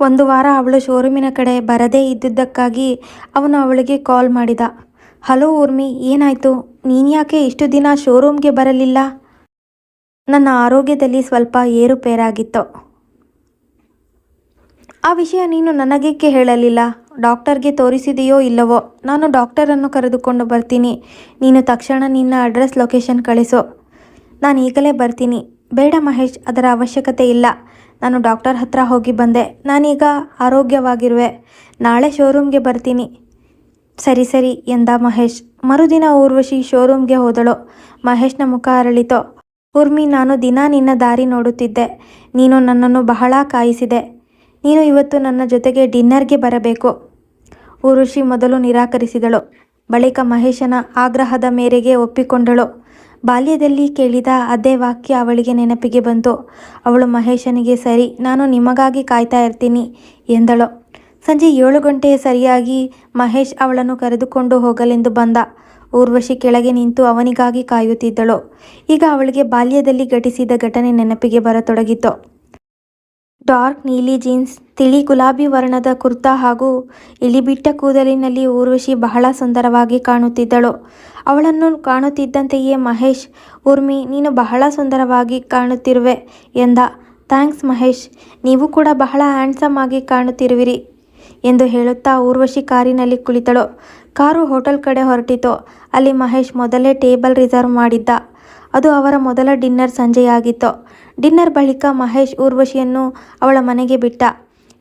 ಒಂದು ವಾರ ಅವಳು ಶೋರೂಮಿನ ಕಡೆ ಬರದೇ ಇದ್ದಿದ್ದಕ್ಕಾಗಿ ಅವನು ಅವಳಿಗೆ ಕಾಲ್ ಮಾಡಿದ. ಹಲೋ ಊರ್ಮಿ, ಏನಾಯ್ತು? ನೀನ್ಯಾಕೆ ಇಷ್ಟು ದಿನ ಶೋರೂಮ್ಗೆ ಬರಲಿಲ್ಲ? ನನ್ನ ಆರೋಗ್ಯದಲ್ಲಿ ಸ್ವಲ್ಪ ಏರುಪೇರಾಗಿತ್ತು. ಆ ವಿಷಯ ನೀನು ನನಗೇಕೆ ಹೇಳಲಿಲ್ಲ? ಡಾಕ್ಟರ್ಗೆ ತೋರಿಸಿದೆಯೋ ಇಲ್ಲವೋ? ನಾನು ಡಾಕ್ಟರನ್ನು ಕರೆದುಕೊಂಡು ಬರ್ತೀನಿ. ನೀನು ತಕ್ಷಣ ನಿನ್ನ ಅಡ್ರೆಸ್ ಲೊಕೇಶನ್ ಕಳಿಸು. ನಾನು ಈಗಲೇ ಬರ್ತೀನಿ. ಬೇಡ ಮಹೇಶ್, ಅದರ ಅವಶ್ಯಕತೆ ಇಲ್ಲ. ನಾನು ಡಾಕ್ಟರ್ ಹತ್ರ ಹೋಗಿ ಬಂದೆ. ನಾನೀಗ ಆರೋಗ್ಯವಾಗಿರುವೆ. ನಾಳೆ ಶೋರೂಮ್ಗೆ ಬರ್ತೀನಿ. ಸರಿ ಸರಿ ಎಂದ ಮಹೇಶ್. ಮರುದಿನ ಊರ್ವಶಿ ಶೋರೂಮ್ಗೆ ಹೋದಳು. ಮಹೇಶ್ನ ಮುಖ ಅರಳಿತು. ಊರ್ಮಿ, ನಾನು ದಿನ ನಿನ್ನ ದಾರಿ ನೋಡುತ್ತಿದ್ದೆ. ನೀನು ನನ್ನನ್ನು ಬಹಳ ಕಾಯಿಸಿದೆ. ನೀನು ಇವತ್ತು ನನ್ನ ಜೊತೆಗೆ ಡಿನ್ನರ್ಗೆ ಬರಬೇಕು. ಊರ್ವಶಿ ಮೊದಲು ನಿರಾಕರಿಸಿದಳು. ಬಳಿಕ ಮಹೇಶನ ಆಗ್ರಹದ ಮೇರೆಗೆ ಒಪ್ಪಿಕೊಂಡಳು. ಬಾಲ್ಯದಲ್ಲಿ ಕೇಳಿದ ಅದೇ ವಾಕ್ಯ ಅವಳಿಗೆ ನೆನಪಿಗೆ ಬಂತು. ಅವಳು ಮಹೇಶನಿಗೆ, ಸರಿ, ನಾನು ನಿಮಗಾಗಿ ಕಾಯ್ತಾ ಇರ್ತೀನಿ ಎಂದಳು. ಸಂಜೆ ಏಳು ಗಂಟೆಯ ಸರಿಯಾಗಿ ಮಹೇಶ್ ಅವಳನ್ನು ಕರೆದುಕೊಂಡು ಹೋಗಲೆಂದು ಬಂದ. ಊರ್ವಶಿ ಕೆಳಗೆ ನಿಂತು ಅವನಿಗಾಗಿ ಕಾಯುತ್ತಿದ್ದಳು. ಈಗ ಅವಳಿಗೆ ಬಾಲ್ಯದಲ್ಲಿ ಘಟಿಸಿದ ಘಟನೆ ನೆನಪಿಗೆ ಬರತೊಡಗಿತು ಡಾರ್ಕ್ ನೀಲಿ ಜೀನ್ಸ್, ತಿಳಿ ಗುಲಾಬಿ ವರ್ಣದ ಕುರ್ತಾ ಹಾಗೂ ಇಳಿಬಿಟ್ಟ ಕೂದಲಿನಲ್ಲಿ ಊರ್ವಶಿ ಬಹಳ ಸುಂದರವಾಗಿ ಕಾಣುತ್ತಿದ್ದಳು. ಅವಳನ್ನು ಕಾಣುತ್ತಿದ್ದಂತೆಯೇ ಮಹೇಶ್, ಊರ್ಮಿ, ನೀನು ಬಹಳ ಸುಂದರವಾಗಿ ಕಾಣುತ್ತಿರುವೆ ಎಂದ. ಥ್ಯಾಂಕ್ಸ್ ಮಹೇಶ್, ನೀವು ಕೂಡ ಬಹಳ ಹ್ಯಾಂಡ್ಸಮ್ ಆಗಿ ಕಾಣುತ್ತಿರುವಿರಿ ಎಂದು ಹೇಳುತ್ತಾ ಊರ್ವಶಿ ಕಾರಿನಲ್ಲಿ ಕುಳಿತಳು. ಕಾರು ಹೋಟೆಲ್ ಕಡೆ ಹೊರಟಿತು. ಅಲ್ಲಿ ಮಹೇಶ್ ಮೊದಲೇ ಟೇಬಲ್ ರಿಸರ್ವ್ ಮಾಡಿದ್ದ. ಅದು ಅವರ ಮೊದಲ ಡಿನ್ನರ್ ಸಂಜೆಯಾಗಿತ್ತು. ಡಿನ್ನರ್ ಬಳಿಕ ಮಹೇಶ್ ಊರ್ವಶಿಯನ್ನು ಅವಳ ಮನೆಗೆ ಬಿಟ್ಟ.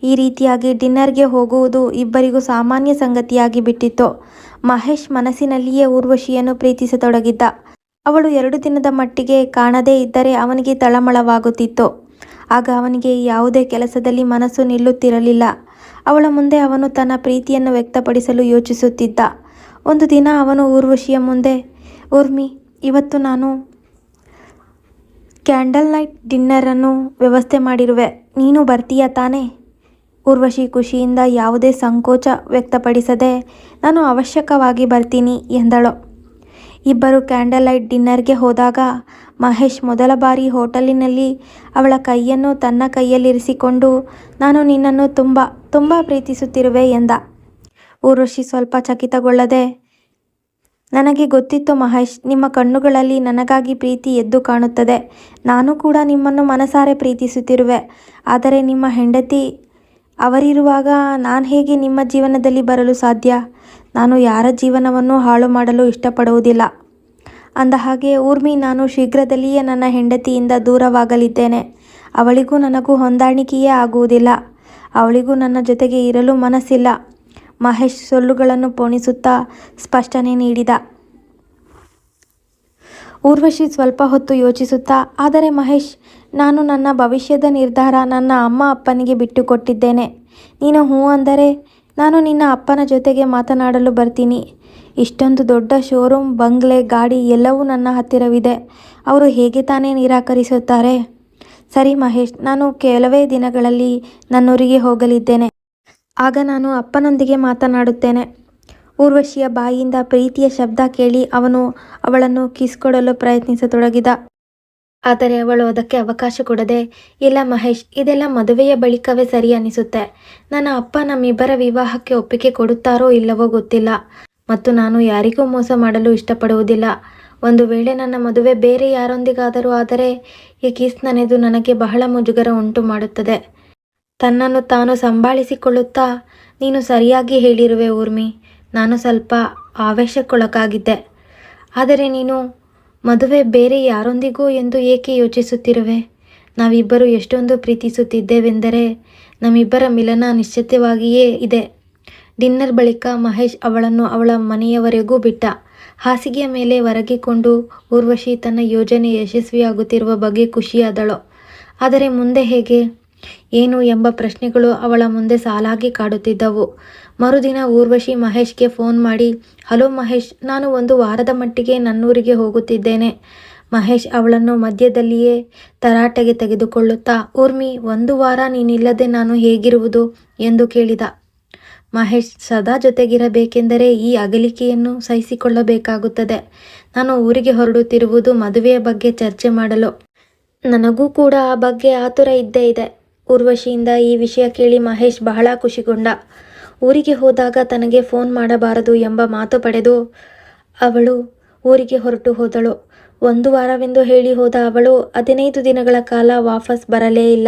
ಈ ರೀತಿಯಾಗಿ ಡಿನ್ನರ್ಗೆ ಹೋಗುವುದು ಇಬ್ಬರಿಗೂ ಸಾಮಾನ್ಯ ಸಂಗತಿಯಾಗಿ ಬಿಟ್ಟಿತ್ತು. ಮಹೇಶ್ ಮನಸ್ಸಿನಲ್ಲಿಯೇ ಊರ್ವಶಿಯನ್ನು ಪ್ರೀತಿಸತೊಡಗಿದ್ದ. ಅವಳು ಎರಡು ದಿನದ ಮಟ್ಟಿಗೆ ಕಾಣದೇ ಇದ್ದರೆ ಅವನಿಗೆ ತಳಮಳವಾಗುತ್ತಿತ್ತು. ಆಗ ಅವನಿಗೆ ಯಾವುದೇ ಕೆಲಸದಲ್ಲಿ ಮನಸ್ಸು ನಿಲ್ಲುತ್ತಿರಲಿಲ್ಲ. ಅವಳ ಮುಂದೆ ಅವನು ತನ್ನ ಪ್ರೀತಿಯನ್ನು ವ್ಯಕ್ತಪಡಿಸಲು ಯೋಚಿಸುತ್ತಿದ್ದ. ಒಂದು ದಿನ ಅವನು ಊರ್ವಶಿಯ ಮುಂದೆ, ಊರ್ಮಿ, ಇವತ್ತು ನಾನು ಕ್ಯಾಂಡಲ್ ನೈಟ್ ಡಿನ್ನರನ್ನು ವ್ಯವಸ್ಥೆ ಮಾಡಿರುವೆ. ನೀನು ಬರ್ತೀಯ ತಾನೇ? ಊರ್ವಶಿ ಖುಷಿಯಿಂದ ಯಾವುದೇ ಸಂಕೋಚ ವ್ಯಕ್ತಪಡಿಸದೆ, ನಾನು ಅವಶ್ಯಕವಾಗಿ ಬರ್ತೀನಿ ಎಂದಳು. ಇಬ್ಬರು ಕ್ಯಾಂಡಲ್ ಲೈಟ್ ಡಿನ್ನರ್ಗೆ ಹೋದಾಗ ಮಹೇಶ್ ಮೊದಲ ಬಾರಿ ಹೋಟೆಲಿನಲ್ಲಿ ಅವಳ ಕೈಯನ್ನು ತನ್ನ ಕೈಯಲ್ಲಿರಿಸಿಕೊಂಡು, ನಾನು ನಿನ್ನನ್ನು ತುಂಬ ತುಂಬ ಪ್ರೀತಿಸುತ್ತಿರುವೆ ಎಂದ. ಊರ್ವಶಿ ಸ್ವಲ್ಪ ಚಕಿತಗೊಳ್ಳದೆ ನನಗೆ ಗೊತ್ತಿತ್ತು ಮಹೇಶ್, ನಿಮ್ಮ ಕಣ್ಣುಗಳಲ್ಲಿ ನನಗಾಗಿ ಪ್ರೀತಿ ಎದ್ದು ಕಾಣುತ್ತದೆ. ನಾನು ಕೂಡ ನಿಮ್ಮನ್ನು ಮನಸಾರೆ ಪ್ರೀತಿಸುತ್ತಿರುವೆ. ಆದರೆ ನಿಮ್ಮ ಹೆಂಡತಿ ಅವರಿರುವಾಗ ನಾನು ಹೇಗೆ ನಿಮ್ಮ ಜೀವನದಲ್ಲಿ ಬರಲು ಸಾಧ್ಯ? ನಾನು ಯಾರ ಜೀವನವನ್ನು ಹಾಳು ಮಾಡಲು ಇಷ್ಟಪಡುವುದಿಲ್ಲ. ಅಂದ ಹಾಗೆ, ಊರ್ಮಿ, ನಾನು ಶೀಘ್ರದಲ್ಲಿಯೇ ನನ್ನ ಹೆಂಡತಿಯಿಂದ ದೂರವಾಗಲಿದ್ದೇನೆ. ಅವಳಿಗೂ ನನಗೂ ಹೊಂದಾಣಿಕೆಯೇ ಆಗುವುದಿಲ್ಲ. ಅವಳಿಗೂ ನನ್ನ ಜೊತೆಗೆ ಇರಲು ಮನಸ್ಸಿಲ್ಲ. ಮಹೇಶ್ ಸೊಲ್ಲುಗಳನ್ನು ಪೋಣಿಸುತ್ತಾ ಸ್ಪಷ್ಟನೆ ನೀಡಿದ. ಊರ್ವಶಿ ಸ್ವಲ್ಪ ಹೊತ್ತು ಯೋಚಿಸುತ್ತಾ, ಆದರೆ ಮಹೇಶ್, ನಾನು ನನ್ನ ಭವಿಷ್ಯದ ನಿರ್ಧಾರ ನನ್ನ ಅಮ್ಮ ಅಪ್ಪನಿಗೆ ಬಿಟ್ಟುಕೊಟ್ಟಿದ್ದೇನೆ. ನೀನು ಹ್ಞೂ ಅಂದರೆ ನಾನು ನಿನ್ನ ಅಪ್ಪನ ಜೊತೆಗೆ ಮಾತನಾಡಲು ಬರ್ತೀನಿ. ಇಷ್ಟೊಂದು ದೊಡ್ಡ ಶೋರೂಮ್, ಬಂಗ್ಲೆ, ಗಾಡಿ ಎಲ್ಲವೂ ನನ್ನ ಹತ್ತಿರವಿದೆ. ಅವರು ಹೇಗೆ ತಾನೇ ನಿರಾಕರಿಸುತ್ತಾರೆ? ಸರಿ ಮಹೇಶ್, ನಾನು ಕೆಲವೇ ದಿನಗಳಲ್ಲಿ ನನ್ನೂರಿಗೆ ಹೋಗಲಿದ್ದೇನೆ. ಆಗ ನಾನು ಅಪ್ಪನೊಂದಿಗೆ ಮಾತನಾಡುತ್ತೇನೆ. ಊರ್ವಶಿಯ ಬಾಯಿಯಿಂದ ಪ್ರೀತಿಯ ಶಬ್ದ ಕೇಳಿ ಅವನು ಅವಳನ್ನು ಕಿಸ್ಕೊಡಲು ಪ್ರಯತ್ನಿಸತೊಡಗಿದ. ಆದರೆ ಅವಳು ಅದಕ್ಕೆ ಅವಕಾಶ ಕೊಡದೆ, ಇಲ್ಲ ಮಹೇಶ್, ಇದೆಲ್ಲ ಮದುವೆಯ ಬಳಿಕವೇ ಸರಿ ಅನಿಸುತ್ತೆ. ನನ್ನ ಅಪ್ಪ ನಮ್ಮಿಬ್ಬರ ವಿವಾಹಕ್ಕೆ ಒಪ್ಪಿಗೆ ಕೊಡುತ್ತಾರೋ ಇಲ್ಲವೋ ಗೊತ್ತಿಲ್ಲ. ಮತ್ತು ನಾನು ಯಾರಿಗೂ ಮೋಸ ಮಾಡಲು ಇಷ್ಟಪಡುವುದಿಲ್ಲ. ಒಂದು ವೇಳೆ ನನ್ನ ಮದುವೆ ಬೇರೆ ಯಾರೊಂದಿಗಾದರೂ ಆದರೆ, ಈ ಕಿಸ್ ನನೆದು ನನಗೆ ಬಹಳ ಮುಜುಗರ ಉಂಟು ಮಾಡುತ್ತದೆ. ತನ್ನನ್ನು ತಾನು ಸಂಭಾಳಿಸಿಕೊಳ್ಳುತ್ತಾ, ನೀನು ಸರಿಯಾಗಿ ಹೇಳಿರುವೆ ಊರ್ಮಿ, ನಾನು ಸ್ವಲ್ಪ ಆವೇಶಕ್ಕೊಳಗಾಗಿದ್ದೆ. ಆದರೆ ನೀನು ಮದುವೆ ಬೇರೆ ಯಾರೊಂದಿಗೂ ಎಂದು ಏಕೆ ಯೋಚಿಸುತ್ತಿರುವೆ? ನಾವಿಬ್ಬರು ಎಷ್ಟೊಂದು ಪ್ರೀತಿಸುತ್ತಿದ್ದೇವೆಂದರೆ ನಮ್ಮಿಬ್ಬರ ಮಿಲನ ನಿಶ್ಚಿತವಾಗಿಯೇ ಇದೆ. ಡಿನ್ನರ್ ಬಳಿಕ ಮಹೇಶ್ ಅವಳನ್ನು ಅವಳ ಮನೆಯವರೆಗೂ ಬಿಟ್ಟ. ಹಾಸಿಗೆಯ ಮೇಲೆ ಒರಗಿಕೊಂಡು ಊರ್ವಶಿ ತನ್ನ ಯೋಜನೆ ಯಶಸ್ವಿಯಾಗುತ್ತಿರುವ ಬಗ್ಗೆ ಖುಷಿಯಾದಳು. ಆದರೆ ಮುಂದೆ ಹೇಗೆ? ಏನು ಎಂಬ ಪ್ರಶ್ನೆಗಳು ಅವಳ ಮುಂದೆ ಸಾಲಾಗಿ ಕಾಡುತ್ತಿದ್ದವು. ಮರುದಿನ ಊರ್ವಶಿ ಮಹೇಶ್ಗೆ ಫೋನ್ ಮಾಡಿ, ಹಲೋ ಮಹೇಶ್, ನಾನು ಒಂದು ವಾರದ ಮಟ್ಟಿಗೆ ನನ್ನೂರಿಗೆ ಹೋಗುತ್ತಿದ್ದೇನೆ. ಮಹೇಶ್ ಅವಳನ್ನು ಮಧ್ಯದಲ್ಲಿಯೇ ತರಾಟೆಗೆ ತೆಗೆದುಕೊಳ್ಳುತ್ತಾ, ಊರ್ಮಿ, ಒಂದು ವಾರ ನೀನಿಲ್ಲದೆ ನಾನು ಹೇಗಿರುವುದು? ಎಂದು ಕೇಳಿದ. ಮಹೇಶ್, ಸದಾ ಜೊತೆಗಿರಬೇಕೆಂದರೆ ಈ ಅಗಲಿಕೆಯನ್ನು ಸಹಿಸಿಕೊಳ್ಳಬೇಕಾಗುತ್ತದೆ. ನಾನು ಊರಿಗೆ ಹೊರಡುತ್ತಿರುವುದು ಮದುವೆಯ ಬಗ್ಗೆ ಚರ್ಚೆ ಮಾಡಲು. ನನಗೂ ಕೂಡ ಆ ಬಗ್ಗೆ ಆತುರ ಇದ್ದೇ ಇದೆ. ಊರ್ವಶಿಯಿಂದ ಈ ವಿಷಯ ಕೇಳಿ ಮಹೇಶ್ ಬಹಳ ಖುಷಿಗೊಂಡ. ಊರಿಗೆ ಹೋದಾಗ ತನಗೆ ಫೋನ್ ಮಾಡಬಾರದು ಎಂಬ ಮಾತು ಪಡೆದು ಅವಳು ಊರಿಗೆ ಹೊರಟು ಹೋದಳು. ಒಂದು ವಾರವೆಂದು ಹೇಳಿ ಹೋದ ಅವಳು ಹದಿನೈದು ದಿನಗಳ ಕಾಲ ವಾಪಸ್ ಬರಲೇ ಇಲ್ಲ.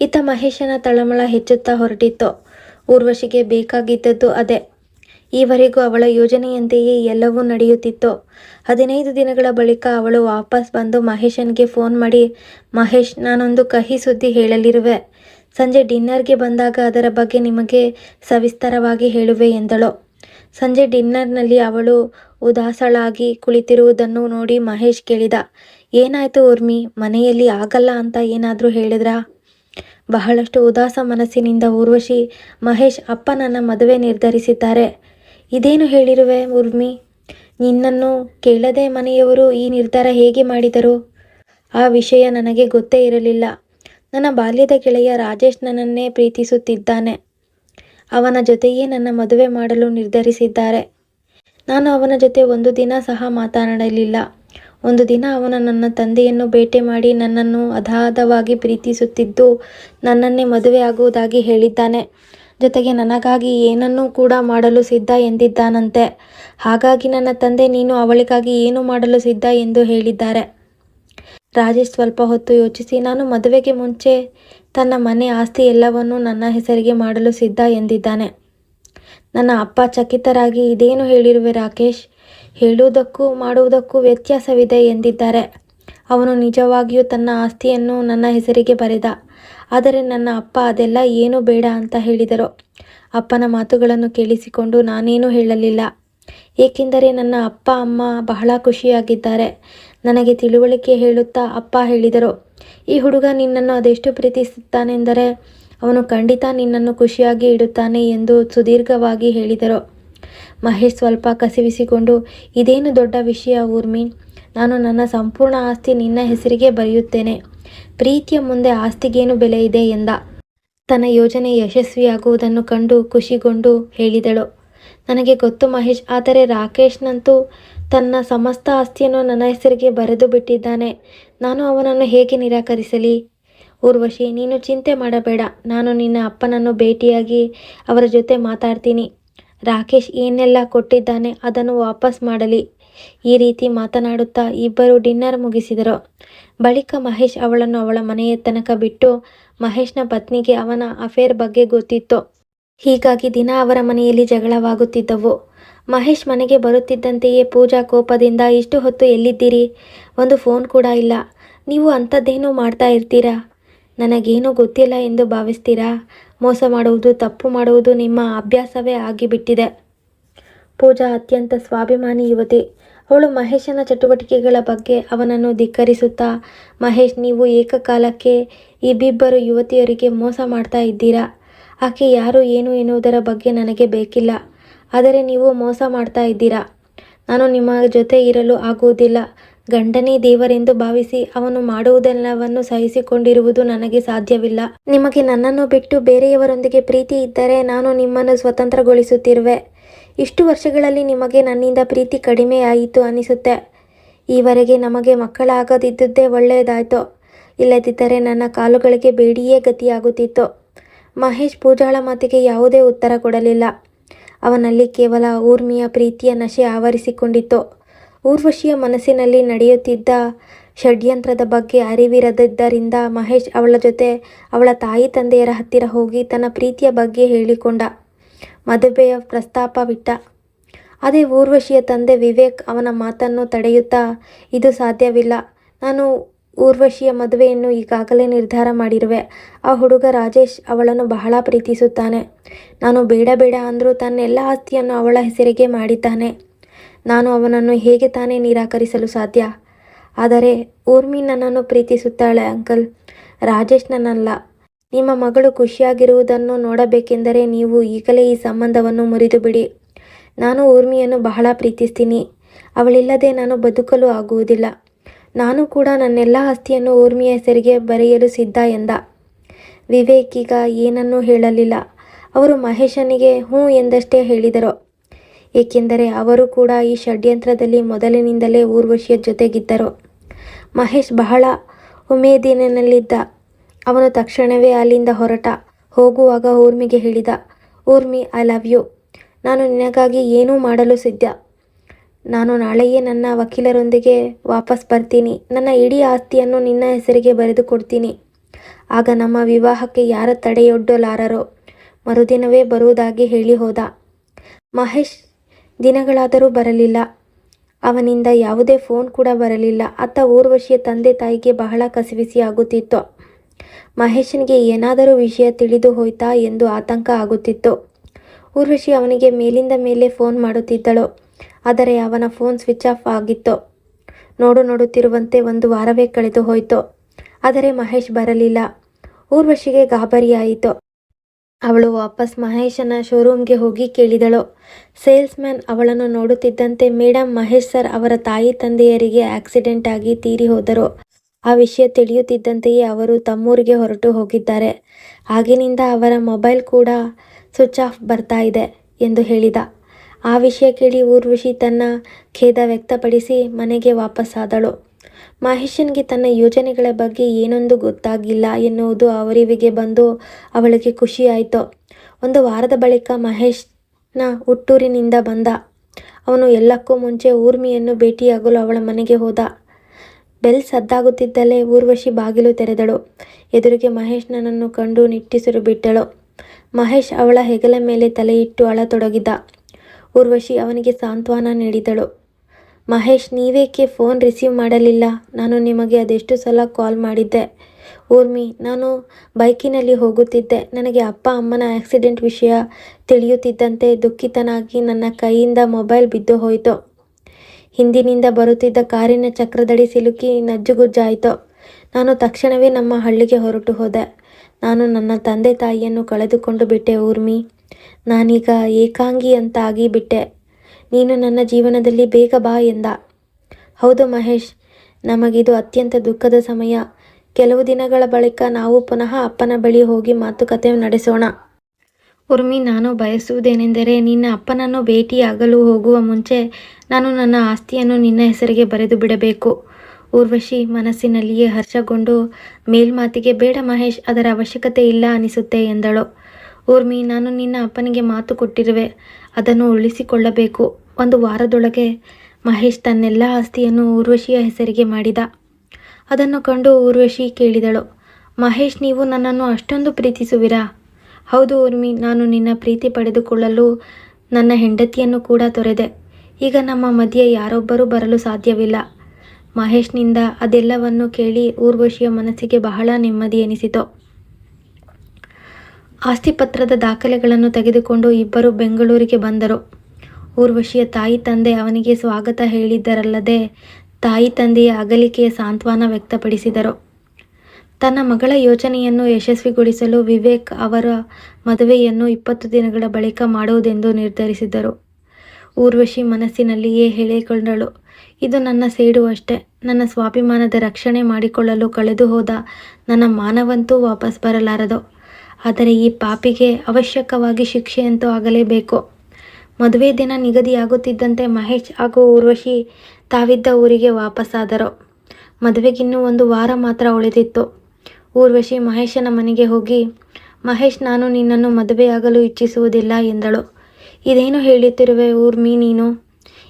ಇತ್ತ ಮಹೇಶನ ತಳಮಳ ಹೆಚ್ಚುತ್ತಾ ಹೊರಟಿತ್ತು. ಊರ್ವಶಿಗೆ ಬೇಕಾಗಿದ್ದದ್ದು ಅದೇ. ಈವರೆಗೂ ಅವಳ ಯೋಜನೆಯಂತೆಯೇ ಎಲ್ಲವೂ ನಡೆಯುತ್ತಿತ್ತು. ಹದಿನೈದು ದಿನಗಳ ಬಳಿಕ ಅವಳು ವಾಪಸ್ ಬಂದು ಮಹೇಶನ್ಗೆ ಫೋನ್ ಮಾಡಿ, ಮಹೇಶ್, ನಾನೊಂದು ಕಹಿ ಸುದ್ದಿ ಹೇಳಲಿರುವೆ. ಸಂಜೆ ಡಿನ್ನರ್ಗೆ ಬಂದಾಗ ಅದರ ಬಗ್ಗೆ ನಿಮಗೆ ಸವಿಸ್ತಾರವಾಗಿ ಹೇಳುವೆ ಎಂದಳು. ಸಂಜೆ ಡಿನ್ನರ್ನಲ್ಲಿ ಅವಳು ಉದಾಸಳಾಗಿ ಕುಳಿತಿರುವುದನ್ನು ನೋಡಿ ಮಹೇಶ್ ಕೇಳಿದ, ಏನಾಯ್ತು ಊರ್ಮಿ, ಮನೆಯಲ್ಲಿ ಆಗಲ್ಲ ಅಂತ ಏನಾದರೂ ಹೇಳಿದ್ರಾ? ಬಹಳಷ್ಟು ಉದಾಸ ಮನಸ್ಸಿನಿಂದ ಊರ್ವಶಿ ಮಹೇಶ್ ಅಪ್ಪ ನನ್ನ ಮದುವೆ ನಿರ್ಧರಿಸಿದ್ದಾರೆ. ಇದೇನು ಹೇಳಿರುವೆ ಊರ್ಮಿ ನಿನ್ನನ್ನು ಕೇಳದೆ ಮನೆಯವರು ಈ ನಿರ್ಧಾರ ಹೇಗೆ ಮಾಡಿದರು? ಆ ವಿಷಯ ನನಗೆ ಗೊತ್ತೇ ಇರಲಿಲ್ಲ. ನನ್ನ ಬಾಲ್ಯದ ಗೆಳೆಯ ರಾಜೇಶ್ ನನ್ನನ್ನೇ ಪ್ರೀತಿಸುತ್ತಿದ್ದಾನೆ. ಅವನ ಜೊತೆಯೇ ನನ್ನ ಮದುವೆ ಮಾಡಲು ನಿರ್ಧರಿಸಿದ್ದಾರೆ. ನಾನು ಅವನ ಜೊತೆ ಒಂದು ದಿನ ಸಹ ಮಾತನಾಡಲಿಲ್ಲ. ಒಂದು ದಿನ ಅವನು ನನ್ನ ತಂದೆಯನ್ನು ಭೇಟಿ ಮಾಡಿ ನನ್ನನ್ನು ಅಧಾಧವಾಗಿ ಪ್ರೀತಿಸುತ್ತಿದ್ದು ನನ್ನನ್ನೇ ಮದುವೆ ಆಗುವುದಾಗಿ ಹೇಳಿದ್ದಾನೆ. ಜೊತೆಗೆ ನನಗಾಗಿ ಏನನ್ನೂ ಕೂಡ ಮಾಡಲು ಸಿದ್ಧ ಎಂದಿದ್ದಾನಂತೆ. ಹಾಗಾಗಿ ನನ್ನ ತಂದೆ ನೀನು ಅವಳಿಗಾಗಿ ಏನು ಮಾಡಲು ಸಿದ್ಧ ಎಂದು ಹೇಳಿದ್ದಾರೆ. ರಾಜೇಶ್ ಸ್ವಲ್ಪ ಹೊತ್ತು ಯೋಚಿಸಿ, ನಾನು ಮದುವೆಗೆ ಮುಂಚೆ ತನ್ನ ಮನೆ ಆಸ್ತಿ ಎಲ್ಲವನ್ನೂ ನನ್ನ ಹೆಸರಿಗೆ ಮಾಡಲು ಸಿದ್ಧ ಎಂದಿದ್ದಾನೆ. ನನ್ನ ಅಪ್ಪ ಚಕಿತರಾಗಿ, ಇದೇನು ಹೇಳಿರುವೆ ರಾಕೇಶ್? ಹೇಳುವುದಕ್ಕೂ, ಮಾಡುವುದಕ್ಕೂ ವ್ಯತ್ಯಾಸವಿದೆ ಎಂದಿದ್ದಾರೆ. ಅವನು ನಿಜವಾಗಿಯೂ ತನ್ನ ಆಸ್ತಿಯನ್ನು ನನ್ನ ಹೆಸರಿಗೆ ಬರೆದ. ಆದರೆ ನನ್ನ ಅಪ್ಪ ಅದೆಲ್ಲ ಏನೂ ಬೇಡ ಅಂತ ಹೇಳಿದರು. ಅಪ್ಪನ ಮಾತುಗಳನ್ನು ಕೇಳಿಸಿಕೊಂಡು ನಾನೇನೂ ಹೇಳಲಿಲ್ಲ. ಏಕೆಂದರೆ ನನ್ನ ಅಪ್ಪ, ಅಮ್ಮ ಬಹಳ ಖುಷಿಯಾಗಿದ್ದಾರೆ. ನನಗೆ ತಿಳುವಳಿಕೆ ಹೇಳುತ್ತಾ ಅಪ್ಪ ಹೇಳಿದರು. ಈ ಹುಡುಗ ನಿನ್ನನ್ನು ಅದೆಷ್ಟು ಪ್ರೀತಿಸುತ್ತಾನೆಂದರೆ ಅವನು ಖಂಡಿತ ನಿನ್ನನ್ನು ಖುಷಿಯಾಗಿ ಇಡುತ್ತಾನೆ ಎಂದು ಸುದೀರ್ಘವಾಗಿ ಹೇಳಿದರು. ಮಹೇಶ್ ಸ್ವಲ್ಪ ಕಸಿವಿಸಿಕೊಂಡು, ಇದೇನು ದೊಡ್ಡ ವಿಷಯ ಊರ್ಮಿ ನಾನು ನನ್ನ ಸಂಪೂರ್ಣ ಆಸ್ತಿ ನಿನ್ನ ಹೆಸರಿಗೆ ಬರೆಯುತ್ತೇನೆ. ಪ್ರೀತಿಯ ಮುಂದೆ ಆಸ್ತಿಗೇನು ಬೆಲೆ ಇದೆ ಎಂದ. ತನ್ನ ಯೋಜನೆ ಯಶಸ್ವಿಯಾಗುವುದನ್ನು ಕಂಡು ಖುಷಿಗೊಂಡು ಹೇಳಿದಳು. ನನಗೆ ಗೊತ್ತು ಮಹೇಶ್, ಆದರೆ ರಾಕೇಶ್ನಂತೂ ತನ್ನ ಸಮಸ್ತ ಆಸ್ತಿಯನ್ನು ನನ್ನ ಹೆಸರಿಗೆ ಬರೆದು ಬಿಟ್ಟಿದ್ದಾನೆ. ನಾನು ಅವನನ್ನು ಹೇಗೆ ನಿರಾಕರಿಸಲಿ? ಊರ್ವಶಿ, ನೀನು ಚಿಂತೆ ಮಾಡಬೇಡ. ನಾನು ನಿನ್ನ ಅಪ್ಪನನ್ನು ಭೇಟಿಯಾಗಿ ಅವರ ಜೊತೆ ಮಾತಾಡ್ತೀನಿ. ರಾಕೇಶ್ ಏನೆಲ್ಲ ಕೊಟ್ಟಿದ್ದಾನೆ ಅದನ್ನು ವಾಪಸ್ ಮಾಡಲಿ. ಈ ರೀತಿ ಮಾತನಾಡುತ್ತಾ ಇಬ್ಬರು ಡಿನ್ನರ್ ಮುಗಿಸಿದರು. ಬಳಿಕ ಮಹೇಶ್ ಅವಳನ್ನು ಅವಳ ಮನೆಯ ತನಕ ಬಿಟ್ಟು ಮಹೇಶ್ನ ಪತ್ನಿಗೆ ಅವನ ಅಫೇರ್ ಬಗ್ಗೆ ಗೊತ್ತಿತ್ತು. ಹೀಗಾಗಿ ದಿನ ಅವರ ಮನೆಯಲ್ಲಿ ಜಗಳವಾಗುತ್ತಿದ್ದವು. ಮಹೇಶ್ ಮನೆಗೆ ಬರುತ್ತಿದ್ದಂತೆಯೇ ಪೂಜಾ ಕೋಪದಿಂದ, ಇಷ್ಟು ಹೊತ್ತು ಎಲ್ಲಿದ್ದೀರಿ? ಒಂದು ಫೋನ್ ಕೂಡ ಇಲ್ಲ. ನೀವು ಅಂಥದ್ದೇನೂ ಮಾಡ್ತಾ ಇರ್ತೀರಾ? ನನಗೇನೂ ಗೊತ್ತಿಲ್ಲ ಎಂದು ಭಾವಿಸ್ತೀರಾ? ಮೋಸ ಮಾಡುವುದು, ತಪ್ಪು ಮಾಡುವುದು ನಿಮ್ಮ ಅಭ್ಯಾಸವೇ ಆಗಿಬಿಟ್ಟಿದೆ. ಪೂಜಾ ಅತ್ಯಂತ ಸ್ವಾಭಿಮಾನಿ ಯುವತಿ. ಅವಳು ಮಹೇಶನ ಚಟುವಟಿಕೆಗಳ ಬಗ್ಗೆ ಅವನನ್ನು ಧಿಕ್ಕರಿಸುತ್ತಾ, ಮಹೇಶ್, ನೀವು ಏಕಕಾಲಕ್ಕೆ ಇಬ್ಬಿಬ್ಬರು ಯುವತಿಯರಿಗೆ ಮೋಸ ಮಾಡ್ತಾ ಇದ್ದೀರಾ? ಆಕೆ ಯಾರು, ಏನು ಎನ್ನುವುದರ ಬಗ್ಗೆ ನನಗೆ ಬೇಕಿಲ್ಲ. ಆದರೆ ನೀವು ಮೋಸ ಮಾಡ್ತಾ ಇದ್ದೀರಾ? ನಾನು ನಿಮ್ಮ ಜೊತೆ ಇರಲು ಆಗುವುದಿಲ್ಲ. ಗಂಡನೇ ದೇವರೆಂದು ಭಾವಿಸಿ ಅವನು ಮಾಡುವುದೆಲ್ಲವನ್ನು ಸಹಿಸಿಕೊಂಡಿರುವುದು ನನಗೆ ಸಾಧ್ಯವಿಲ್ಲ. ನಿಮಗೆ ನನ್ನನ್ನು ಬಿಟ್ಟು ಬೇರೆಯವರೊಂದಿಗೆ ಪ್ರೀತಿ ಇದ್ದರೆ ನಾನು ನಿಮ್ಮನ್ನು ಸ್ವತಂತ್ರಗೊಳಿಸುತ್ತಿರುವೆ. ಇಷ್ಟು ವರ್ಷಗಳಲ್ಲಿ ನಿಮಗೆ ನನ್ನಿಂದ ಪ್ರೀತಿ ಕಡಿಮೆ ಆಯಿತು ಅನಿಸುತ್ತೆ. ಈವರೆಗೆ ನಮಗೆ ಮಕ್ಕಳಾಗದಿದ್ದುದೇ ಒಳ್ಳೆಯದಾಯಿತು. ಇಲ್ಲದಿದ್ದರೆ ನನ್ನ ಕಾಲುಗಳಿಗೆ ಬೇಡಿಯೇ ಗತಿಯಾಗುತ್ತಿತ್ತು. ಮಹೇಶ್ ಪೂಜಾಳ ಮಾತಿಗೆ ಯಾವುದೇ ಉತ್ತರ ಕೊಡಲಿಲ್ಲ. ಅವನಲ್ಲಿ ಕೇವಲ ಊರ್ಮಿಯ ಪ್ರೀತಿಯ ನಶೆ ಆವರಿಸಿಕೊಂಡಿತ್ತು. ಊರ್ವಶಿಯ ಮನಸ್ಸಿನಲ್ಲಿ ನಡೆಯುತ್ತಿದ್ದ ಷಡ್ಯಂತ್ರದ ಬಗ್ಗೆ ಅರಿವಿರದಿದ್ದರಿಂದ ಮಹೇಶ್ ಅವಳ ಜೊತೆ ಅವಳ ತಾಯಿ ತಂದೆಯರ ಹತ್ತಿರ ಹೋಗಿ ತನ್ನ ಪ್ರೀತಿಯ ಬಗ್ಗೆ ಹೇಳಿಕೊಂಡ. ಮದುವೆಯ ಪ್ರಸ್ತಾಪವಿಟ್ಟ. ಅದೇ ಊರ್ವಶಿಯ ತಂದೆ ವಿವೇಕ್ ಅವನ ಮಾತನ್ನು ತಡೆಯುತ್ತಾ, ಇದು ಸಾಧ್ಯವಿಲ್ಲ. ನಾನು ಊರ್ವಶಿಯ ಮದುವೆಯನ್ನು ಈಗಾಗಲೇ ನಿರ್ಧಾರ ಮಾಡಿರುವೆ. ಆ ಹುಡುಗ ರಾಜೇಶ್ ಅವಳನ್ನು ಬಹಳ ಪ್ರೀತಿಸುತ್ತಾನೆ. ನಾನು ಬೇಡ ಬೇಡ ಅಂದರೂ ತನ್ನೆಲ್ಲ ಆಸ್ತಿಯನ್ನು ಅವಳ ಹೆಸರಿಗೆ ಮಾಡಿದ್ದಾನೆ. ನಾನು ಅವನನ್ನು ಹೇಗೆ ತಾನೇ ನಿರಾಕರಿಸಲು ಸಾಧ್ಯ? ಆದರೆ ಊರ್ಮಿ ನನ್ನನ್ನು ಪ್ರೀತಿಸುತ್ತಾಳೆ ಅಂಕಲ್. ರಾಜೇಶ್ ನನ್ನಲ್ಲ ನಿಮ್ಮ ಮಗಳು ಖುಷಿಯಾಗಿರುವುದನ್ನು ನೋಡಬೇಕೆಂದರೆ ನೀವು ಈಗಲೇ ಈ ಸಂಬಂಧವನ್ನು ಮುರಿದು ಬಿಡಿ ನಾನು ಊರ್ಮಿಯನ್ನು ಬಹಳ ಪ್ರೀತಿಸ್ತೀನಿ. ಅವಳಿಲ್ಲದೆ ನಾನು ಬದುಕಲು ಆಗುವುದಿಲ್ಲ. ನಾನು ಕೂಡ ನನ್ನೆಲ್ಲ ಆಸ್ತಿಯನ್ನು ಊರ್ಮಿಯ ಹೆಸರಿಗೆ ಬರೆಯಲು ಸಿದ್ಧ ಎಂದ. ವಿವೇಕ್ ಈಗ ಏನನ್ನೂ ಹೇಳಲಿಲ್ಲ. ಅವರು ಮಹೇಶನಿಗೆ ಹ್ಞೂ ಎಂದಷ್ಟೇ ಹೇಳಿದರು. ಏಕೆಂದರೆ ಅವರು ಕೂಡ ಈ ಷಡ್ಯಂತ್ರದಲ್ಲಿ ಮೊದಲಿನಿಂದಲೇ ಊರ್ವಶಿಯ ಜೊತೆಗಿದ್ದರು. ಮಹೇಶ್ ಬಹಳ ಉಮೇದಿನಲ್ಲಿದ್ದ. ಅವನು ತಕ್ಷಣವೇ ಅಲ್ಲಿಂದ ಹೊರಟ. ಹೋಗುವಾಗ ಊರ್ಮಿಗೆ ಹೇಳಿದ, ಊರ್ಮಿ ಐ ಲವ್ ಯು ನಾನು ನಿನಗಾಗಿ ಏನೂ ಮಾಡಲು ಸಿದ್ಧ. ನಾನು ನಾಳೆಯೇ ನನ್ನ ವಕೀಲರೊಂದಿಗೆ ವಾಪಸ್ ಬರ್ತೀನಿ. ನನ್ನ ಇಡೀ ಆಸ್ತಿಯನ್ನು ನಿನ್ನ ಹೆಸರಿಗೆ ಬರೆದು ಕೊಡ್ತೀನಿ. ಆಗ ನಮ್ಮ ವಿವಾಹಕ್ಕೆ ಯಾರ ತಡೆಯೊಡ್ಡಲಾರರೋ? ಮರುದಿನವೇ ಬರುವುದಾಗಿ ಹೇಳಿ ಹೋದ. ಮಹೇಶ್ ದಿನಗಳಾದರೂ ಬರಲಿಲ್ಲ. ಅವನಿಂದ ಯಾವುದೇ ಫೋನ್ ಕೂಡ ಬರಲಿಲ್ಲ. ಅತ್ತ ಊರ್ವಶಿಯ ತಂದೆ ತಾಯಿಗೆ ಬಹಳ ಕಸಿವಿಸಿ ಆಗುತ್ತಿತ್ತು. ಮಹೇಶನಿಗೆ ಏನಾದರೂ ವಿಷಯ ತಿಳಿದು ಹೋಯ್ತಾ ಎಂದು ಆತಂಕ ಆಗುತ್ತಿತ್ತು. ಊರ್ವಶಿ ಅವನಿಗೆ ಮೇಲಿಂದ ಮೇಲೆ ಫೋನ್ ಮಾಡುತ್ತಿದ್ದಳು. ಆದರೆ ಅವನ ಫೋನ್ ಸ್ವಿಚ್ ಆಫ್ ಆಗಿತ್ತು. ನೋಡು ನೋಡುತ್ತಿರುವಂತೆ ಒಂದು ವಾರವೇ ಕಳೆದು ಹೋಯಿತು. ಆದರೆ ಮಹೇಶ್ ಬರಲಿಲ್ಲ. ಊರ್ವಶಿಗೆ ಗಾಬರಿಯಾಯಿತು. ಅವಳು ವಾಪಸ್ ಮಹೇಶನ ಶೋರೂಮ್ಗೆ ಹೋಗಿ ಕೇಳಿದಳು. ಸೇಲ್ಸ್ಮ್ಯಾನ್ ಅವಳನ್ನು ನೋಡುತ್ತಿದ್ದಂತೆ ಮೇಡಮ್ ಮಹೇಶ್ ಸರ್ ಅವರ ತಾಯಿ ತಂದೆಯರಿಗೆ ಆಕ್ಸಿಡೆಂಟ್ ಆಗಿ ತೀರಿ ಹೋದರು. ಆ ವಿಷಯ ತಿಳಿಯುತ್ತಿದ್ದಂತೆಯೇ ಅವರು ತಮ್ಮೂರಿಗೆ ಹೊರಟು ಹೋಗಿದ್ದಾರೆ. ಆಗಿನಿಂದ ಅವರ ಮೊಬೈಲ್ ಕೂಡ ಸ್ವಿಚ್ ಆಫ್ ಬರ್ತಾ ಇದೆ ಎಂದು ಹೇಳಿದ. ಆ ವಿಷಯ ಕೇಳಿ ಊರ್ವಶಿ ತನ್ನ ಖೇದ ವ್ಯಕ್ತಪಡಿಸಿ ಮನೆಗೆ ವಾಪಸ್ಸಾದಳು ಮಹೇಶನ್ಗೆ ತನ್ನ ಯೋಜನೆಗಳ ಬಗ್ಗೆ ಏನೊಂದು ಗೊತ್ತಾಗಿಲ್ಲ ಎನ್ನುವುದು ಅವರಿವಿಗೆ ಬಂದು ಅವಳಿಗೆ ಖುಷಿಯಾಯಿತು. ಒಂದು ವಾರದ ಬಳಿಕ ಮಹೇಶ್ನ ಹುಟ್ಟೂರಿನಿಂದ ಬಂದ. ಅವನು ಎಲ್ಲಕ್ಕೂ ಮುಂಚೆ ಊರ್ಮಿಯನ್ನು ಭೇಟಿಯಾಗಲು ಅವಳ ಮನೆಗೆ ಹೋದ. ಬೆಲ್ ಸದ್ದಾಗುತ್ತಿದ್ದಲೇ ಊರ್ವಶಿ ಬಾಗಿಲು ತೆರೆದಳು. ಎದುರಿಗೆ ಮಹೇಶ್ ನನ್ನನ್ನು ಕಂಡು ನಿಟ್ಟಿಸಿರು ಬಿಟ್ಟಳು. ಮಹೇಶ್ ಅವಳ ಹೆಗಲ ಮೇಲೆ ತಲೆಯಿಟ್ಟು ಅಳತೊಡಗಿದ. ಊರ್ವಶಿ ಅವನಿಗೆ ಸಾಂತ್ವನ ನೀಡಿದಳು. ಮಹೇಶ್, ನೀವೇಕೆ ಫೋನ್ ರಿಸೀವ್ ಮಾಡಲಿಲ್ಲ? ನಾನು ನಿಮಗೆ ಅದೆಷ್ಟು ಸಲ ಕಾಲ್ ಮಾಡಿದ್ದೆ? ಊರ್ಮಿ, ನಾನು ಬೈಕಿನಲ್ಲಿ ಹೋಗುತ್ತಿದ್ದೆ. ನನಗೆ ಅಪ್ಪ ಅಮ್ಮನ ಆಕ್ಸಿಡೆಂಟ್ ವಿಷಯ ತಿಳಿಯುತ್ತಿದ್ದಂತೆ ದುಃಖಿತನಾಗಿ ನನ್ನ ಕೈಯಿಂದ ಮೊಬೈಲ್ ಬಿದ್ದು ಹೋಯಿತು. ಹಿಂದಿನಿಂದ ಬರುತ್ತಿದ್ದ ಕಾರಿನ ಚಕ್ರದಡಿ ಸಿಲುಕಿ ನಜ್ಜುಗುಜ್ಜಾಯಿತು. ನಾನು ತಕ್ಷಣವೇ ನಮ್ಮ ಹಳ್ಳಿಗೆ ಹೊರಟು ಹೋದೆ. ನಾನು ನನ್ನ ತಂದೆ ತಾಯಿಯನ್ನು ಕಳೆದುಕೊಂಡು ಬಿಟ್ಟೆ, ಊರ್ಮಿ. ನಾನೀಗ ಏಕಾಂಗಿ ಅಂತ ಆಗಿಬಿಟ್ಟೆ ನೀನು ನನ್ನ ಜೀವನದಲ್ಲಿ ಬೇಗ ಬಾ ಎಂದ. ಹೌದು ಮಹೇಶ್, ನಮಗಿದು ಅತ್ಯಂತ ದುಃಖದ ಸಮಯ. ಕೆಲವು ದಿನಗಳ ಬಳಿಕ ನಾವು ಪುನಃ ಅಪ್ಪನ ಬಳಿ ಹೋಗಿ ಮಾತುಕತೆ ನಡೆಸೋಣ. ಉರ್ಮಿ, ನಾನು ಬಯಸುವುದೇನೆಂದರೆ ನಿನ್ನ ಅಪ್ಪನನ್ನು ಭೇಟಿಯಾಗಲು ಹೋಗುವ ಮುಂಚೆ ನಾನು ನನ್ನ ಆಸ್ತಿಯನ್ನು ನಿನ್ನ ಹೆಸರಿಗೆ ಬರೆದು ಬಿಡಬೇಕು. ಊರ್ವಶಿ ಮನಸ್ಸಿನಲ್ಲಿಯೇ ಹರ್ಷಗೊಂಡು, ಮೇಲ್ಮಾತಿಗೆ, ಬೇಡ ಮಹೇಶ್, ಅದರ ಅವಶ್ಯಕತೆ ಇಲ್ಲ ಅನಿಸುತ್ತೆ ಎಂದಳು. ಊರ್ಮಿ, ನಾನು ನಿನ್ನ ಅಪ್ಪನಿಗೆ ಮಾತು ಕೊಟ್ಟಿರುವೆ, ಅದನ್ನು ಉಳಿಸಿಕೊಳ್ಳಬೇಕು. ಒಂದು ವಾರದೊಳಗೆ ಮಹೇಶ್ ತನ್ನೆಲ್ಲ ಆಸ್ತಿಯನ್ನು ಊರ್ವಶಿಯ ಹೆಸರಿಗೆ ಮಾಡಿದ. ಅದನ್ನು ಕಂಡು ಊರ್ವಶಿ ಕೇಳಿದಳು. ಮಹೇಶ್, ನೀವು ನನ್ನನ್ನು ಅಷ್ಟೊಂದು ಪ್ರೀತಿಸುವಿರಾ? ಹೌದು ಊರ್ಮಿ ನಾನು ನಿನ್ನ ಪ್ರೀತಿ ಪಡೆದುಕೊಳ್ಳಲು ನನ್ನ ಹೆಂಡತಿಯನ್ನು ಕೂಡ ತೊರೆದೆ. ಈಗ ನಮ್ಮ ಮಧ್ಯೆ ಯಾರೊಬ್ಬರೂ ಬರಲು ಸಾಧ್ಯವಿಲ್ಲ. ಮಹೇಶ್ನಿಂದ ಅದೆಲ್ಲವನ್ನು ಕೇಳಿ ಊರ್ವಶಿಯ ಮನಸ್ಸಿಗೆ ಬಹಳ ನೆಮ್ಮದಿ ಎನಿಸಿತು. ಆಸ್ತಿಪತ್ರದ ದಾಖಲೆಗಳನ್ನು ತೆಗೆದುಕೊಂಡು ಇಬ್ಬರು ಬೆಂಗಳೂರಿಗೆ ಬಂದರು. ಊರ್ವಶಿಯ ತಾಯಿ ತಂದೆ ಅವನಿಗೆ ಸ್ವಾಗತ ಹೇಳಿದ್ದರಲ್ಲದೆ ತಾಯಿ ತಂದೆಯ ಅಗಲಿಕೆಯ ಸಾಂತ್ವನ ವ್ಯಕ್ತಪಡಿಸಿದರು. ತನ್ನ ಮಗಳ ಯೋಜನೆಯನ್ನು ಯಶಸ್ವಿಗೊಳಿಸಲು ವಿವೇಕ್ ಅವರ ಮದುವೆಯನ್ನು ಇಪ್ಪತ್ತು ದಿನಗಳ ಬಳಿಕ ಮಾಡುವುದೆಂದು ನಿರ್ಧರಿಸಿದರು ಊರ್ವಶಿ ಮನಸ್ಸಿನಲ್ಲಿಯೇ ಹೇಳಿಕೊಂಡಳು ಇದು ನನ್ನ ಸೇಡು ಅಷ್ಟೆ. ನನ್ನ ಸ್ವಾಭಿಮಾನದ ರಕ್ಷಣೆ ಮಾಡಿಕೊಳ್ಳಲು ಕಳೆದು ಹೋದ ನನ್ನ ಮಾನವಂತೂ ವಾಪಸ್ ಬರಲಾರದು. ಆದರೆ ಈ ಪಾಪಿಗೆ ಅವಶ್ಯಕವಾಗಿ ಶಿಕ್ಷೆಯಂತೂ ಆಗಲೇಬೇಕು. ಮದುವೆ ದಿನ ನಿಗದಿಯಾಗುತ್ತಿದ್ದಂತೆ ಮಹೇಶ್ ಹಾಗೂ ಊರ್ವಶಿ ತಾವಿದ್ದ ಊರಿಗೆ ವಾಪಸ್ಸಾದರು. ಮದುವೆಗಿನ್ನೂ ಒಂದು ವಾರ ಮಾತ್ರ ಉಳಿದಿತ್ತು. ಊರ್ವಶಿ ಮಹೇಶನ ಮನೆಗೆ ಹೋಗಿ, ಮಹೇಶ್, ನಾನು ನಿನ್ನನ್ನು ಮದುವೆಯಾಗಲು ಇಚ್ಛಿಸುವುದಿಲ್ಲ ಎಂದಳು. ಇದೇನು ಹೇಳುತ್ತಿರುವೆ ಊರ್ಮಿ ನೀನು?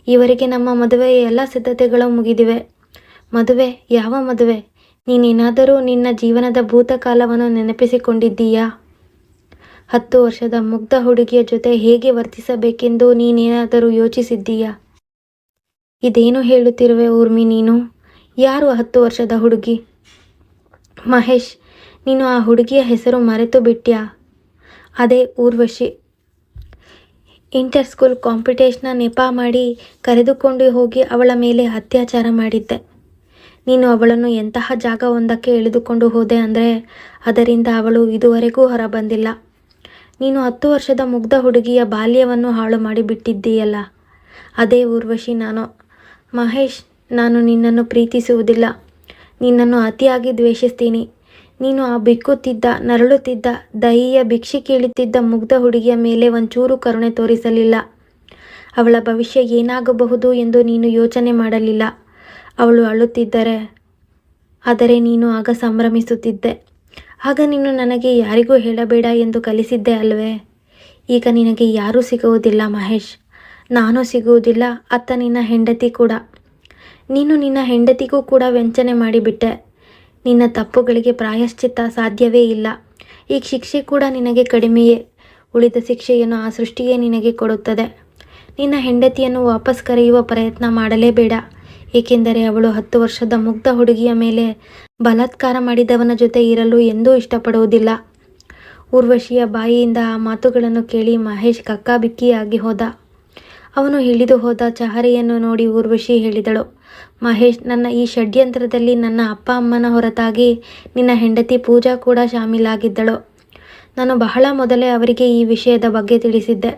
ಈವರೆಗೆ ನಮ್ಮ ಮದುವೆಯ ಎಲ್ಲ ಸಿದ್ಧತೆಗಳು ಮುಗಿದಿವೆ. ಮದುವೆ? ಯಾವ ಮದುವೆ? ನೀನೇನಾದರೂ ನಿನ್ನ ಜೀವನದ ಭೂತಕಾಲವನ್ನು ನೆನಪಿಸಿಕೊಂಡಿದ್ದೀಯಾ? ಹತ್ತು ವರ್ಷದ ಮುಗ್ಧ ಹುಡುಗಿಯ ಜೊತೆ ಹೇಗೆ ವರ್ತಿಸಬೇಕೆಂದು ನೀನೇನಾದರೂ ಯೋಚಿಸಿದ್ದೀಯಾ? ಇದೇನು ಹೇಳುತ್ತಿರುವೆ ಊರ್ಮಿ ನೀನು? ಯಾರು ಹತ್ತು ವರ್ಷದ ಹುಡುಗಿ? ಮಹೇಶ್, ನೀನು ಆ ಹುಡುಗಿಯ ಹೆಸರು ಮರೆತು ಬಿಟ್ಯಾ? ಅದೇ ಊರ್ವಶಿ. ಇಂಟರ್ ಸ್ಕೂಲ್ ಕಾಂಪಿಟೇಷನ್ನ ನೆಪ ಮಾಡಿ ಕರೆದುಕೊಂಡು ಹೋಗಿ ಅವಳ ಮೇಲೆ ಅತ್ಯಾಚಾರ ಮಾಡಿದ್ದೆ. ನೀನು ಅವಳನ್ನು ಎಂತಹ ಜಾಗ ಒಂದಕ್ಕೆ ಎಳೆದುಕೊಂಡು ಹೋದೆ ಅಂದರೆ ಅದರಿಂದ ಅವಳು ಇದುವರೆಗೂ ಹೊರಬಂದಿಲ್ಲ. ನೀನು ಹತ್ತು ವರ್ಷದ ಮುಗ್ಧ ಹುಡುಗಿಯ ಬಾಲ್ಯವನ್ನು ಹಾಳು ಮಾಡಿಬಿಟ್ಟಿದ್ದೀಯಲ್ಲ ಅದೇ ಊರ್ವಶಿ, ನಾನು. ಮಹೇಶ್, ನಾನು ನಿನ್ನನ್ನು ಪ್ರೀತಿಸುವುದಿಲ್ಲ. ನಿನ್ನನ್ನು ಅತಿಯಾಗಿ ದ್ವೇಷಿಸ್ತೀನಿ. ನೀನು ಆ ಬಿಕ್ಕುತ್ತಿದ್ದ, ನರಳುತ್ತಿದ್ದ ದಹಿಯ ಭಿಕ್ಷೆ ಕೇಳುತ್ತಿದ್ದ ಮುಗ್ಧ ಹುಡುಗಿಯ ಮೇಲೆ ಒಂಚೂರು ಕರುಣೆ ತೋರಿಸಲಿಲ್ಲ. ಅವಳ ಭವಿಷ್ಯ ಏನಾಗಬಹುದು ಎಂದು ನೀನು ಯೋಚನೆ ಮಾಡಲಿಲ್ಲ. ಅವಳು ಅಳುತ್ತಿದ್ದರೆ, ಆದರೆ ನೀನು ಆಗ ಸಂಭ್ರಮಿಸುತ್ತಿದ್ದೆ. ಆಗ ನೀನು ನನಗೆ ಯಾರಿಗೂ ಹೇಳಬೇಡ ಎಂದು ಕಲಿಸಿದ್ದೆ ಅಲ್ವೇ? ಈಗ ನಿನಗೆ ಯಾರೂ ಸಿಗುವುದಿಲ್ಲ ಮಹೇಶ್. ನಾನು ಸಿಗುವುದಿಲ್ಲ, ಅತ್ತ ನಿನ್ನ ಹೆಂಡತಿ ಕೂಡ. ನೀನು ನಿನ್ನ ಹೆಂಡತಿಗೂ ಕೂಡ ವಂಚನೆ ಮಾಡಿಬಿಟ್ಟೆ. ನಿನ್ನ ತಪ್ಪುಗಳಿಗೆ ಪ್ರಾಯಶ್ಚಿತ್ತ ಸಾಧ್ಯವೇ ಇಲ್ಲ. ಈ ಶಿಕ್ಷೆ ಕೂಡ ನಿನಗೆ ಕಡಿಮೆಯೇ. ಉಳಿದ ಶಿಕ್ಷೆಯನ್ನು ಆ ಸೃಷ್ಟಿಯೇ ನಿನಗೆ ಕೊಡುತ್ತದೆ. ನಿನ್ನ ಹೆಂಡತಿಯನ್ನು ವಾಪಸ್ ಕರೆಯುವ ಪ್ರಯತ್ನ ಮಾಡಲೇಬೇಡ. ಏಕೆಂದರೆ ಅವಳು ಹತ್ತು ವರ್ಷದ ಮುಗ್ಧ ಹುಡುಗಿಯ ಮೇಲೆ ಬಲಾತ್ಕಾರ ಮಾಡಿದವನ ಜೊತೆ ಇರಲು ಎಂದೂ ಇಷ್ಟಪಡುವುದಿಲ್ಲ. ಊರ್ವಶಿಯ ಬಾಯಿಯಿಂದ ಆ ಮಾತುಗಳನ್ನು ಕೇಳಿ ಮಹೇಶ್ ಕಕ್ಕಾಬಿಕ್ಕಿಯಾಗಿ ಹೋದ. ಅವನು ಇಳಿದು ಹೋದ ಚಹರೆಯನ್ನು ನೋಡಿ ಊರ್ವಶಿ ಹೇಳಿದಳು. ಮಹೇಶ್, ನನ್ನ ಈ ಷಡ್ಯಂತ್ರದಲ್ಲಿ ನನ್ನ ಅಪ್ಪ ಅಮ್ಮನ ಹೊರತಾಗಿ ನಿನ್ನ ಹೆಂಡತಿ ಪೂಜಾ ಕೂಡ ಶಾಮೀಲಾಗಿದ್ದಳು. ನಾನು ಬಹಳ ಮೊದಲೇ ಅವರಿಗೆ ಈ ವಿಷಯದ ಬಗ್ಗೆ ತಿಳಿಸಿದ್ದೆ.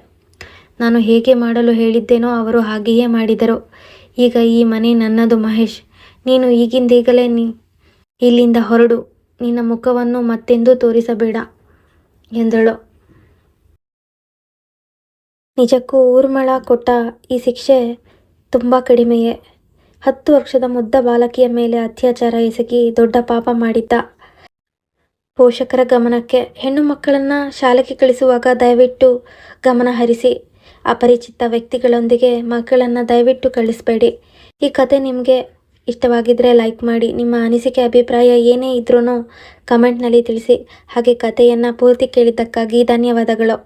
ನಾನು ಹೇಗೆ ಮಾಡಲು ಹೇಳಿದ್ದೇನೋ ಅವರು ಹಾಗೆಯೇ ಮಾಡಿದರು. ಈಗ ಈ ಮನೆ ನನ್ನದು ಮಹೇಶ್. ನೀನು ಈಗಿಂದೀಗಲೇ ನೀ ಇಲ್ಲಿಂದ ಹೊರಡು. ನಿನ್ನ ಮುಖವನ್ನು ಮತ್ತೆಂದೂ ತೋರಿಸಬೇಡ ಎಂದಳು. ನಿಜಕ್ಕೂ ಊರ್ಮಳ ಕೊಟ್ಟ ಈ ಶಿಕ್ಷೆ ತುಂಬ ಕಡಿಮೆಯೇ. ಹತ್ತು ವರ್ಷದ ಮುದ್ದ ಬಾಲಕಿಯ ಮೇಲೆ ಅತ್ಯಾಚಾರ ಎಸಗಿ ದೊಡ್ಡ ಪಾಪ ಮಾಡಿದ್ದ. ಪೋಷಕರ ಗಮನಕ್ಕೆ ಹೆಣ್ಣು ಮಕ್ಕಳನ್ನು ಶಾಲೆಗೆ ಕಳಿಸುವಾಗ ದಯವಿಟ್ಟು ಗಮನ ಹರಿಸಿ. ಅಪರಿಚಿತ ವ್ಯಕ್ತಿಗಳೊಂದಿಗೆ ಮಕ್ಕಳನ್ನು ದಯವಿಟ್ಟು ಕಳಿಸಬೇಡಿ. ಈ ಕತೆ ನಿಮಗೆ ಇಷ್ಟವಾಗಿದ್ದರೆ ಲೈಕ್ ಮಾಡಿ, ನಿಮ್ಮ ಅನಿಸಿಕೆ ಅಭಿಪ್ರಾಯ ಏನೇ ಇದ್ರೂ ಕಮೆಂಟ್ನಲ್ಲಿ ತಿಳಿಸಿ. ಹಾಗೆ ಕಥೆಯನ್ನು ಪೂರ್ತಿ ಕೇಳಿದ್ದಕ್ಕಾಗಿ ಧನ್ಯವಾದಗಳು.